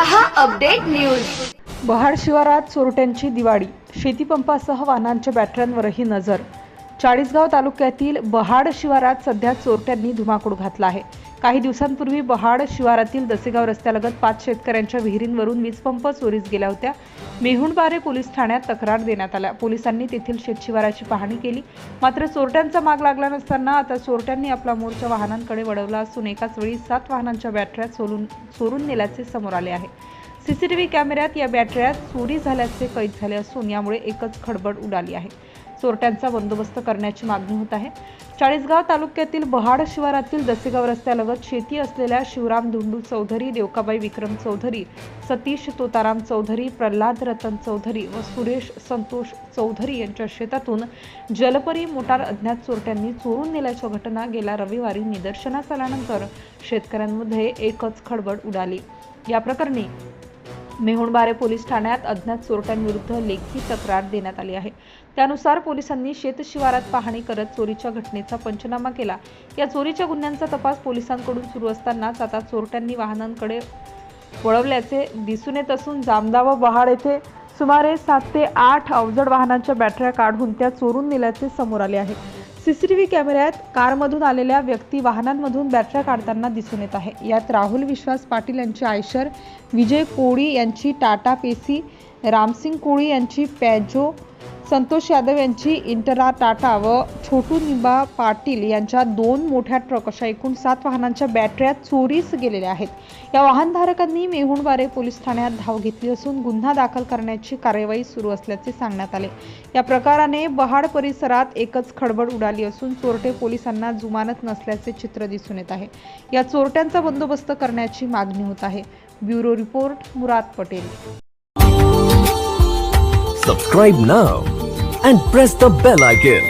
Update news. बहाड शिवारात चोरट्यांची दिवाळी. शेतीपंपासह वाहनांच्या बॅटऱ्यांवरही नजर. चाळीसगाव तालुक्यातील बहाड शिवारात सध्या चोरट्यांनी धुमाकूळ घातला आहे. काही दिवसांपूर्वी बहाड शिवारातील दसेगाव रस्त्यालगत पाच शेतकऱ्यांच्या विहिरींवरून वीजपंप चोरीस गेल्या होत्या. मेहुणबारे पोलीस ठाण्यात तक्रार देण्यात आल्या. पोलिसांनी तेथील शेतशिवाराची पाहणी केली. मात्र चोरट्यांचा माग लागला नसताना आता चोरट्यांनी आपला मोर्चा वाहनांकडे वळवला असून एकाच वेळी सात वाहनांच्या बॅटऱ्या चोरून चोरून नेल्याचे समोर आले आहे. सीसीटीव्ही कॅमेऱ्यात या बॅटऱ्या चोरी झाल्याचे कैद झाले असून यामुळे एकच खडबड उडाली आहे. चोरट्यांचा बंदोबस्त करण्याची मागणी होत आहे. चाळीसगाव तालुक्यातील बहाड शिवारातील दसेगाव रस्त्यालगत शेती असलेल्या शिवराम धुंडू चौधरी देवकाबाई विक्रम चौधरी सतीश तोताराम चौधरी प्रल्हाद रतन चौधरी व सुरेश संतोष चौधरी यांच्या शेतातून जलपरी मोटार अज्ञात चोरट्यांनी चोरून नेल्याच्या घटना गेल्या रविवारी निदर्शनास आल्यानंतर शेतकऱ्यांमध्ये एकच खडबड उडाली. या प्रकरणी मेहुणबारे पोलीस ठाण्यात अज्ञात चोरट्यांविरुद्ध लेखी तक्रार देण्यात आली आहे. त्यानुसार पोलिसांनी शेतशिवारात पाहणी करत चोरीच्या घटनेचा पंचनामा केला. या चोरीच्या गुन्ह्यांचा तपास पोलिसांकडून सुरू असतानाच आता चोरट्यांनी वाहनांकडे वळवल्याचे दिसून येत असून जामदा व बहाड येथे सुमारे सात ते आठ अवजड वाहनांच्या बॅटऱ्या काढून त्या चोरून नेल्याचे समोर आले आहे. सीसीटीव्ही कॅमेऱ्यात कारमधून आलेल्या व्यक्ती वाहनांमधून बॅटऱ्या काढताना दिसून येत आहे. यात राहुल विश्वास पाटील यांची आयशर विजय कोळी यांची टाटा पेसी रामसिंग कोळी यांची पॅजो संतोष यादव यांची इंटरा टाटा व छोटू निबा पाटील यांच्या दोन मोठ्या ट्रक अशा एकूण सात वाहनांच्या बॅटऱ्या चोरीस गेलेल्या आहेत. या वाहनधारकांनी मेहुणबारे पोलीस ठाण्यात धाव घेतली असून गुन्हा दाखल करण्याची कार्यवाही सुरू असल्याचे सांगण्यात आले. या प्रकाराने बहाड परिसरात एकच खडबड उडाली असून चोरटे पोलिसांना जुमानत नसल्याचे चित्र दिसून येत आहे. या चोरट्यांचा बंदोबस्त करण्याची मागणी होत आहे. Bureau report Murad Patel. Subscribe now and press the bell icon.